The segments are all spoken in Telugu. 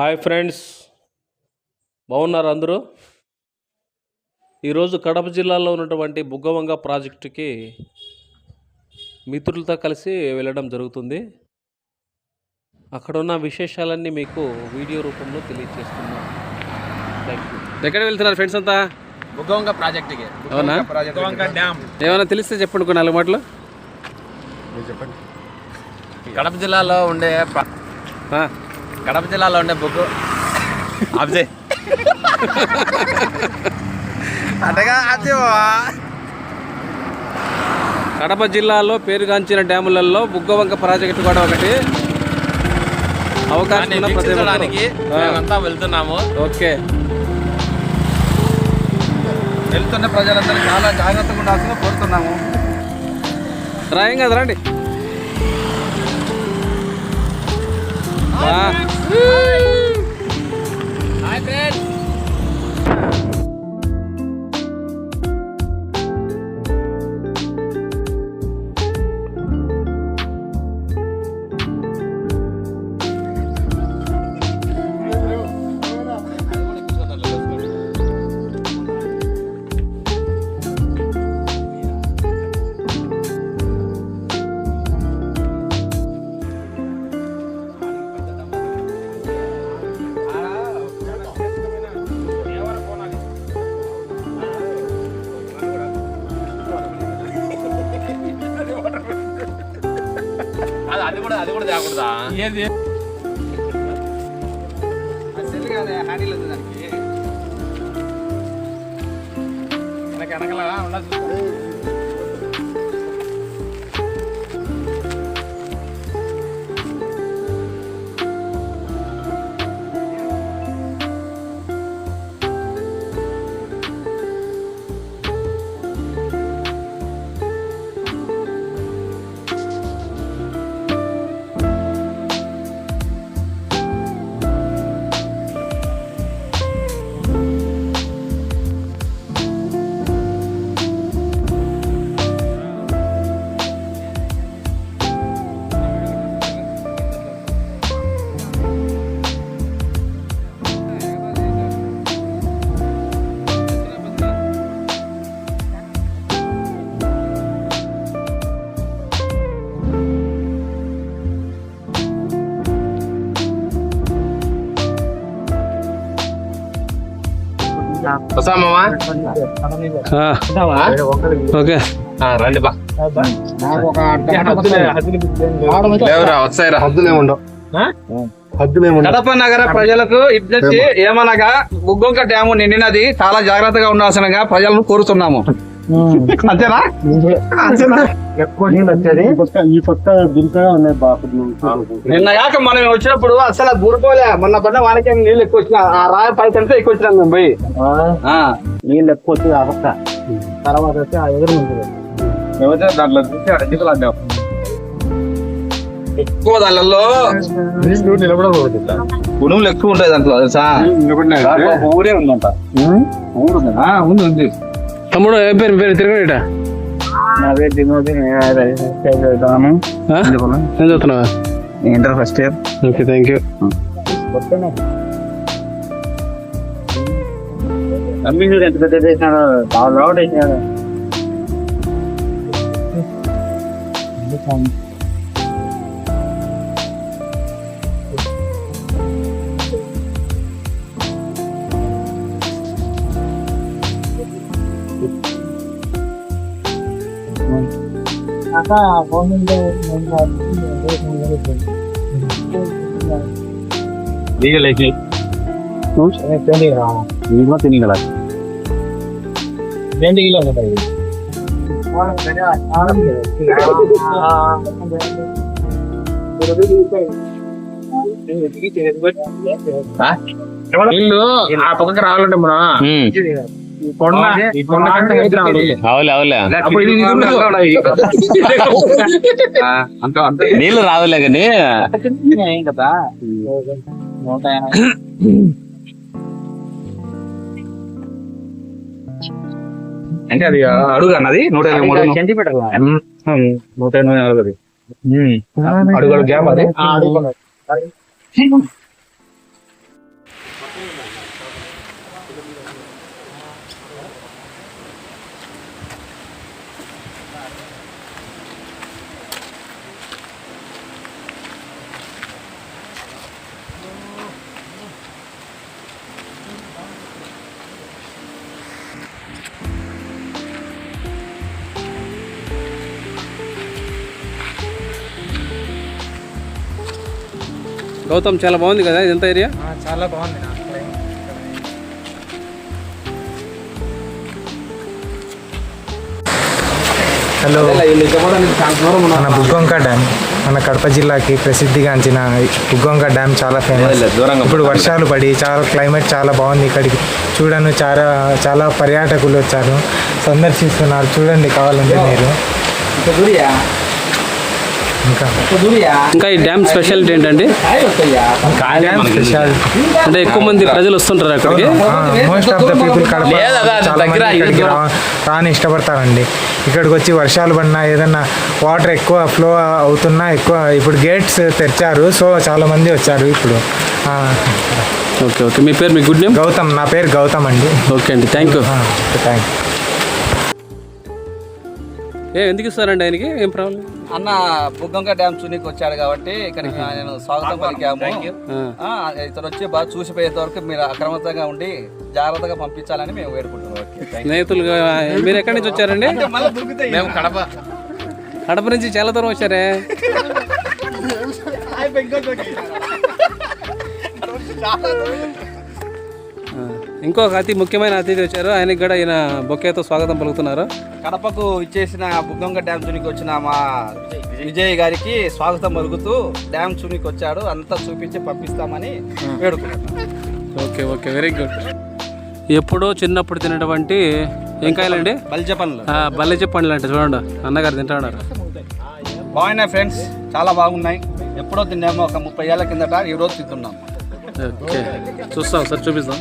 Hi friends. బాగున్నారు అందరూ? ఈరోజు కడప జిల్లాలో ఉన్నటువంటి బుగ్గవంగ ప్రాజెక్టుకి మిత్రులతో కలిసి వెళ్ళడం జరుగుతుంది. అక్కడ ఉన్న విశేషాలన్నీ మీకు వీడియో రూపంలో తెలియజేస్తున్నాం థ్యాంక్ యూ ఎక్కడ వెళ్తున్నారు ఫ్రెండ్స్ అంతా? బుగ్గవంక ప్రాజెక్టుకి. అవునా? డ్యామ్. ఏమైనా తెలిస్తే చెప్పండి కొన్ని నాలుగు మాటలు. కడప జిల్లాలో ఉండే కడప జిల్లాలో ఉండే బుగ్గు. అబ్జే. అటగా అదే కడప జిల్లాలో పేరుగాంచిన డ్యాములలో బుగ్గవంక ప్రాజెక్టు కూడా ఒకటి. అవకాశం ఉన్న ప్రతి ఒక్కరూ. వీక్షించడానికి ఆ, మేమంతా వెళ్తున్నాము. ఓకే. వెళ్తున్న ప్రజలందరూ చాలా జాగ్రత్తగా ఉండాల్సిన కోరుతున్నాము. రాయం కదా రండి. ఆ, హాయ్ Yeah. వస్తామమ్మా? ఓకే. రండి బా. లేవురా వస్తాయిరా. కడప నగర ప్రజలకు ఇద్దరికి ఏమనగా బుగ్గొంక డ్యాము నిండినది చాలా జాగ్రత్తగా ఉండాల్సినగా ప్రజలను కోరుతున్నాము. అంతేనా? అంతేనా? ఎక్కువ నీళ్ళు వచ్చేది? ఈ పక్క ఉన్నాయి మనం వచ్చినప్పుడు అసలు బురుకోలే మొన్న పడిన వానికి నీళ్ళు ఎక్కువ వచ్చిన ఆ రాయి పై కంటే ఎక్కువ వచ్చినాం మేము పోయి. ఆ, నీళ్ళు ఎక్కువ వచ్చేది ఆ పక్క. తర్వాత వచ్చి ఆ ఎదురు మేమైతే దాంట్లో చూసి. ఎక్కువ దానిలో. నీళ్ళు నిలబడకూడదు గుణములు ఎక్కువ ఉంటాయి దాంట్లో తెలుసా? ఊరే ఉందంట. ఊరు ఉంది ఉంది. తమ్ముడు ఏం పేరు? పేరు తిరగడేట ఏం చదువుతున్నావా inter first year. Okay thank you. ఎంత పెద్ద చేసినాడు. ఆ పక్కకి రావాలంటే మనం ఈ కొండ ఈ కొండ కంటే హైట్ రావాలి అవులే అవులే అప్పుడు ఇది ఇది నీళ్ళు రావులే కానీ. కదా నూట అంటే అది అడుగు అన్నది నూట ఇరవై మూడు సెంటీమీటర్ నూట ఎనభై నాలుగు అది అడుగు అడుగు గ్యాప్ అది. గౌతమ్ చాలా బాగుంది కదా ఇదంతా ఏరియా? చాలా బాగుంది నా హలో. మన బుగ్గొంక డ్యామ్ మన కడప జిల్లాకి ప్రసిద్ధిగాంచిన బుగ్గొంక డ్యామ్ చాలా ఫేమస్ ఇప్పుడు వర్షాలు పడి చాలా క్లైమేట్ చాలా బాగుంది ఇక్కడికి. చూడను చాలా చాలా పర్యాటకులు వచ్చారు. సందర్శిస్తున్నారు. చూడండి కావాలంటే మీరు. ఇంకా? ఇంకా ఈ డ్యామ్ స్పెషాలిటీ ఏంటండి? అంటే ఎక్కువ మంది ప్రజలు వస్తుంటారు అక్కడికి? Most of the people Kadapa చాలా మంది ఇక్కడికి రా రాని ఇష్టపడతారండి. ఇక్కడికి వచ్చి వర్షాలు పడినా ఏదన్నా వాటర్ ఎక్కువ ఫ్లో అవుతున్నా ఎక్కువ ఇప్పుడు గేట్స్ తెరిచారు సో చాలా మంది వచ్చారు ఇప్పుడు. ఓకే ఓకే మీ పేరు మీ గుడ్ నేమ్? గౌతమ్ నా పేరు గౌతమ్ అండి. ఓకే అండి థ్యాంక్ యూ థ్యాంక్ ఏ ఎందుకు ఇస్తారండి ఆయనకి? ఏం ప్రాబ్లం? అన్న బుగ్గంక డ్యామ్ చూనికి వచ్చాడు కాబట్టి ఇక్కడికి నేను స్వాగతం పలికాము. ఆ, ఇతను వచ్చి బాగా చూసిపోయేంత వరకు మీరు అక్రమంగా ఉండి జాగ్రత్తగా పంపించాలని మేము వేడుకుంటున్నాం. ఓకే స్నేహితులుగా మీరు ఎక్కడి నుంచి వచ్చారండి? మేము కడప. కడప నుంచి చాలా దూరం వచ్చారే? ఇంకొక అతి ముఖ్యమైన అతిథి వచ్చారు. ఆయనకి కూడా ఈయన బొకేతో స్వాగతం పలుకుతున్నారు. కడపకు ఇచ్చేసిన బుగ్గంక డ్యామ్ చునికి వచ్చిన మా విజయ్. గారికి స్వాగతం పలుకుతూ డ్యామ్ చునికి వచ్చాడు. అంతా చూపించి పంపిస్తామని వేడుకుంటున్నాం. Okay okay. Very good. ఎప్పుడో చిన్నప్పుడు తినటువంటి ఏం కాయలండి బలిజ ఆ, బల్లె పండ్లు అంటే చూడండి. అన్నగారు తింటా ఉన్నారు. బాగున్నాయి ఫ్రెండ్స్. చాలా బాగున్నాయి. ఎప్పుడో తిన్నాము ఒక ముప్పై ఏళ్ళ కిందట ఈ రోజు తింటున్నాం. ఓకే. చూస్తాం. సార్ చూపిస్తాం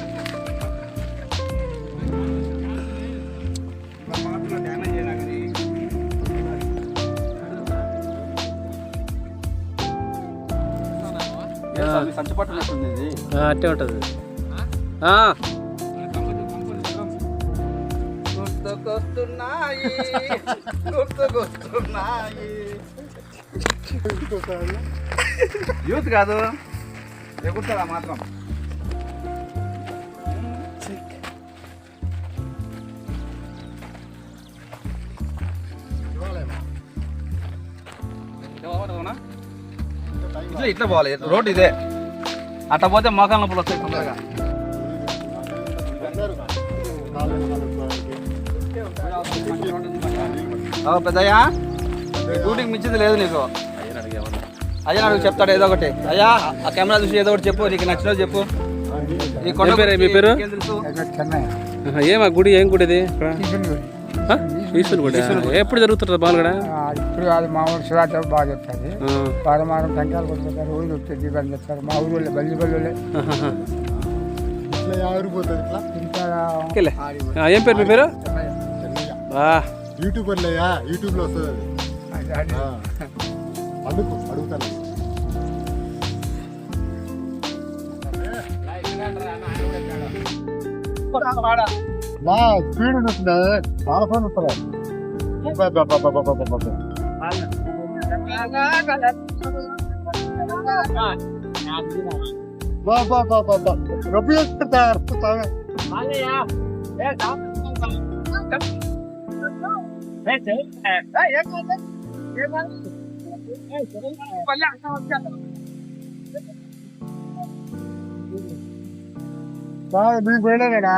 పట్టునట్టుంది ఇది. ఆ, అట్టే ఉంటుంది. గుర్తుకొస్తున్నాయి. గుర్తుకొస్తున్నాయి. యూత్ కాదు. ఎగురుతారా మాత్రం. ఇట్లా ఇట్లా పోవాలి. రోడ్ ఇదే. అట్లా పోతే మోకాళ్ళ నొప్పులు వస్తాయి తొందరగా. పెద్దయ్యా? డ్యూటీకి మించింది లేదు నీకు. అయ్యా నాకు చెప్తాడు ఏదో ఒకటి. అయ్యా ఆ కెమెరా చూసి ఏదో ఒకటి చెప్పు నీకు నచ్చినది చెప్పు. ఈ కొండ ఏం పేరు? మీ పేరు? నీకేం తెలుసు? ఆహా, ఏం ఆ గుడి ఏం గుడి ఇది? ఆ? ఈశ్వరుని గుడి ఎప్పుడు జరుగుతుంటుంది బాగా కూడా ఇప్పుడు అది మా ఊరు శివాచారం బాగా చెప్తుంది. వారమారం సంఖ్యలు కొట్టుకుంటారు ఊరు వచ్చే దీపాలు చెప్తారు. మా ఊళ్ళో బల్లి బల్లులే. ఇంకా ఏం పేరు మీ పేరు? యూట్యూబర్లయ్యా? యూట్యూబ్లో వస్తుంది. అందుకు అడుగుతాను. నా స్పీడ్ వస్తుంది చాలా ఫోన్ వస్తుంది రొప్పి చేస్తారు మీకు వెళ్ళలేదా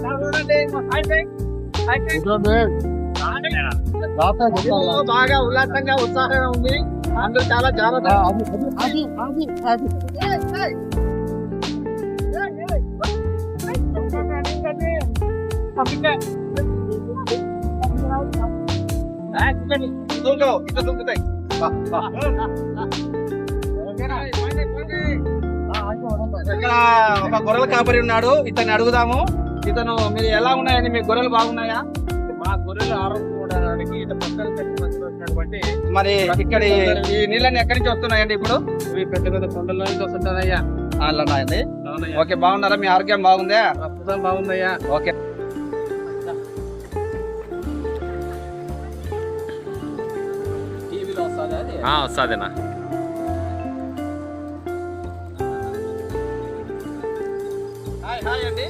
కావాలంటే చెప్పు? బాగా ఉల్లాసంగా ఉత్సాహంగా ఉంది అందరూ చాలా జాగ్రత్త ఇక్కడ ఒక గొర్రెల కాపరి ఉన్నాడు ఇతన్ని అడుగుదాము ఇతను మీరు ఎలా ఉన్నాయండి మీ గొర్రెలు బాగున్నాయా మా గొర్రెలు ఆరోగ్యడానికి ఇటు పక్కన వచ్చినటువంటి మరి ఇక్కడ ఈ- నీళ్ళని ఎక్కడి నుంచి వస్తున్నాయండి ఇప్పుడు? ఇవి పెద్ద పెద్ద కొండల నుంచి వస్తుంటారయ్యా. అవునయ్యా. ఓకే బాగున్నారా? మీ ఆరోగ్యం బాగుందా? ప్రస్తుతం బాగుందయ్యా. ఓకే. వస్తుందేనా హాయ్ హాయ్ అండి.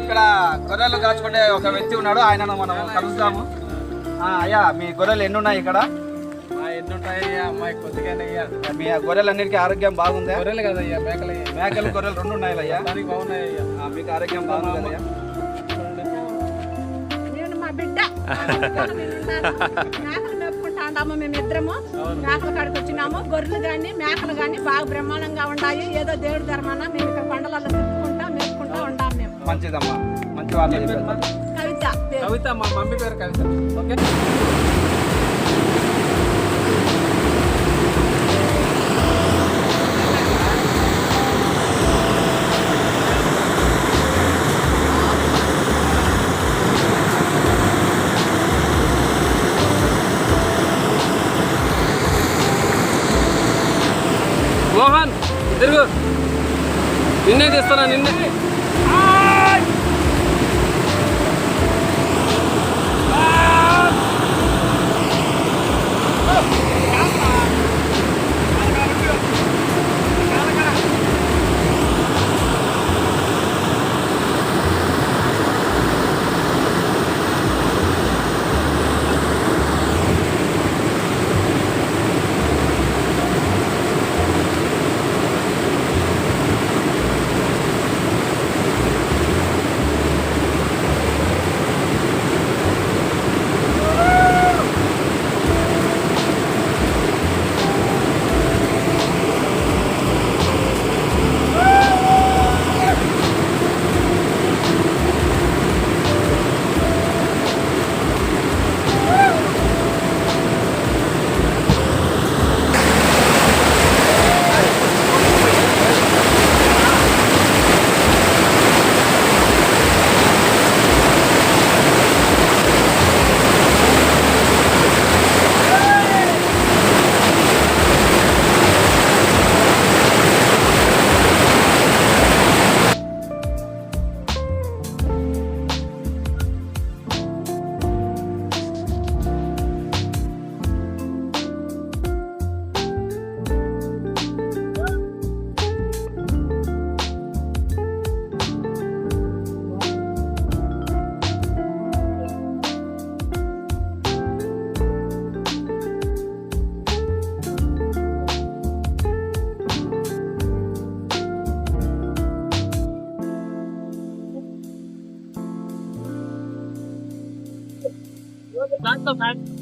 ఇక్కడ గొర్రెలు కాచుకుంటే ఒక వ్యక్తి ఉన్నాడు ఆయనను మనం కలుస్తాము ఆ, అయ్యా మీ గొర్రెలు ఎన్ని ఉన్నాయి ఇక్కడ మా మీ గొర్రెలన్నిటికీ ఆరోగ్యం బాగుందా? గొర్రెలు కదయ్యా మేకలయ్యా మేకలు గొర్రెలు రెండు ఉన్నాయి అయ్యా? దానికి బాగున్నాయ్యా ఆ, మీకు ఆరోగ్యం బాగుంది మా బిడ్డ. మేపుకుంటాము మేము ఇద్దరము మేకల కాడికి వచ్చినాము. గొర్రెలు కానీ మేకలు కానీ బాగా బ్రహ్మాండంగా ఉన్నాయి ఏదో దేవుడి ధర్మాన మేము ఇక్కడ కొండలలో తిప్పుకుంటా మేపుకుంటా ఉండాము మేము. మంచిదమ్మా. మంచి. కవిత. కవిత మా మమ్మీ పేరు కవిత. ఓకే. నిన్నే తీస్తానా నిన్నే? そう。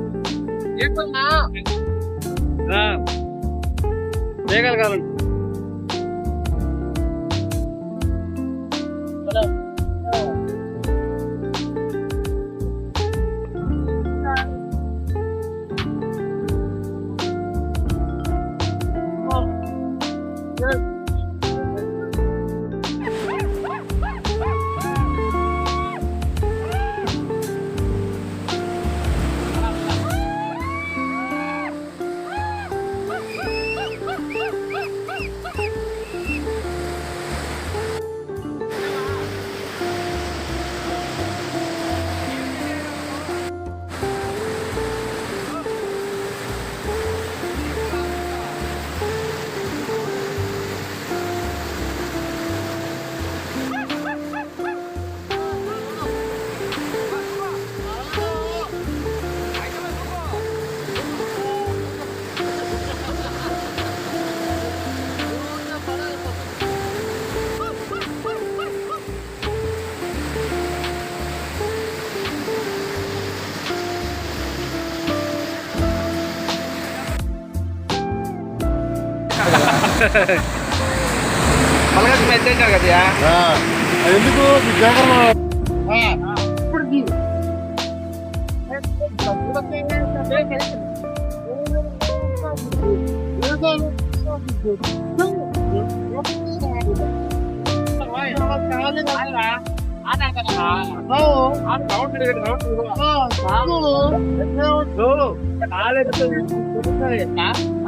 చేయగలగాలండి పలకట్టు మెచ్చేసారు కదా ఎందుకు? కాలేదు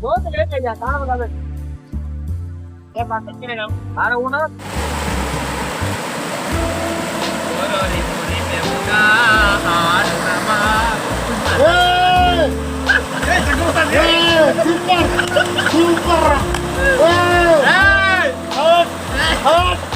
बहुत लेट है जाता है मतलब ये बात अच्छी है ना आ रहा हूँ ना Super! Super! Hey! Hey! Hey!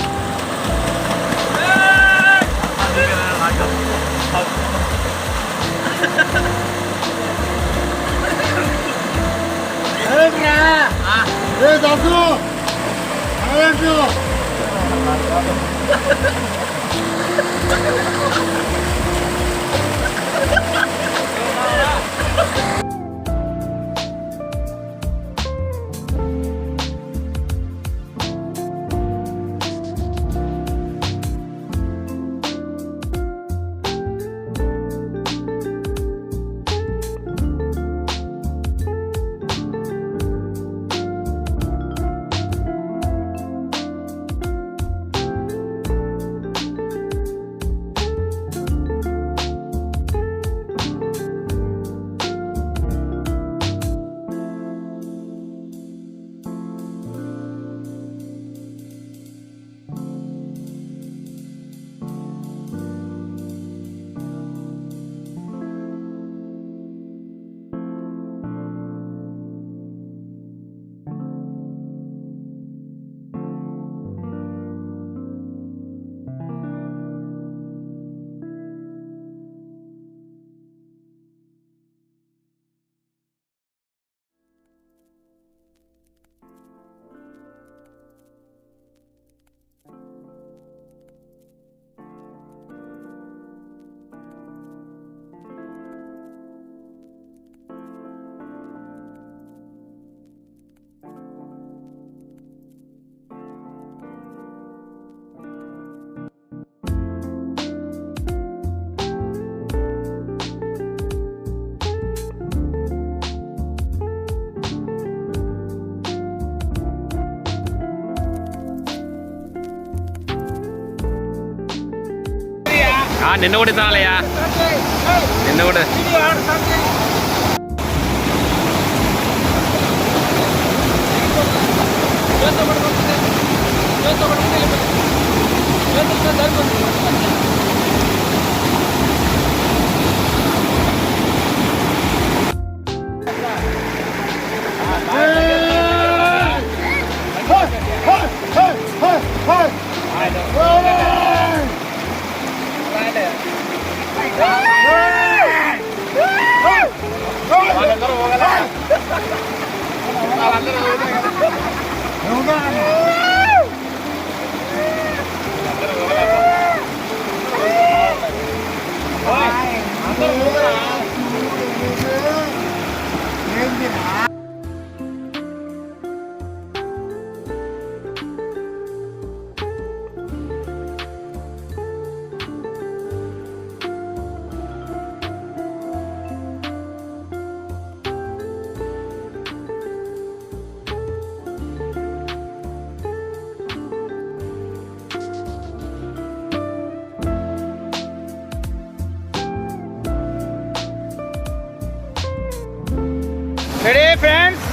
Ei, Zazu! Caralho, filho! నిన్న కూడా ఇస్తానయ్యా నిన్న కూడా Hey! Hey! Hey! Hey! Ready friends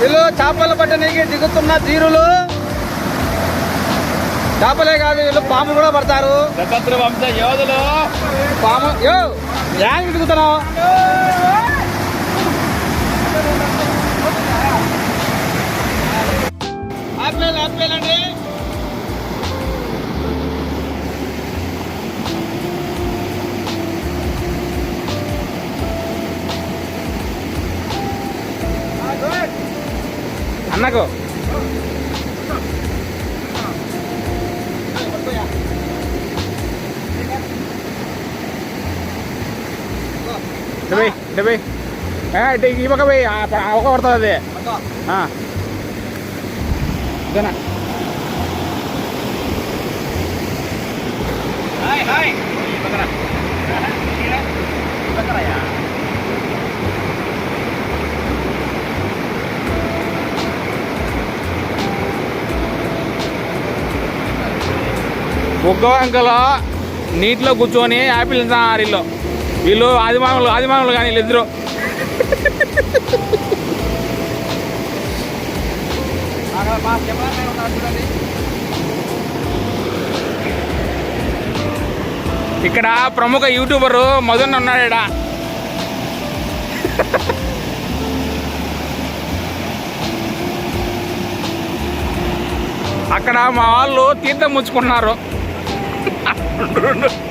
వీళ్ళు చేపలు పట్టడానికి దిగుతున్న తీరులు చేపలే కాదు వీళ్ళు పాము కూడా పడతారు. యోధులు. పాము యో యాంగ్ దిగుతున్నావు? ఆపేయాలి అండి అన్నకు డెబ్బై డెబ్బై ఇటు ఈ పక్క పోయి ఆ ప- ఆ ఒక పడుతుంది అది ఆ. ఇదేనా ఒక్క అంకలో నీటిలో కూర్చొని యాపిల్ వీళ్ళు వీళ్ళు ఆదిమానులు ఆదిమానులు కానీ వీళ్ళిద్దరు ఇక్కడ ప్రముఖ యూట్యూబరు మదన్ ఉన్నాడు ఈడ. అక్కడ మా వాళ్ళు తీర్థం ముచ్చుకుంటున్నారు. afternoon.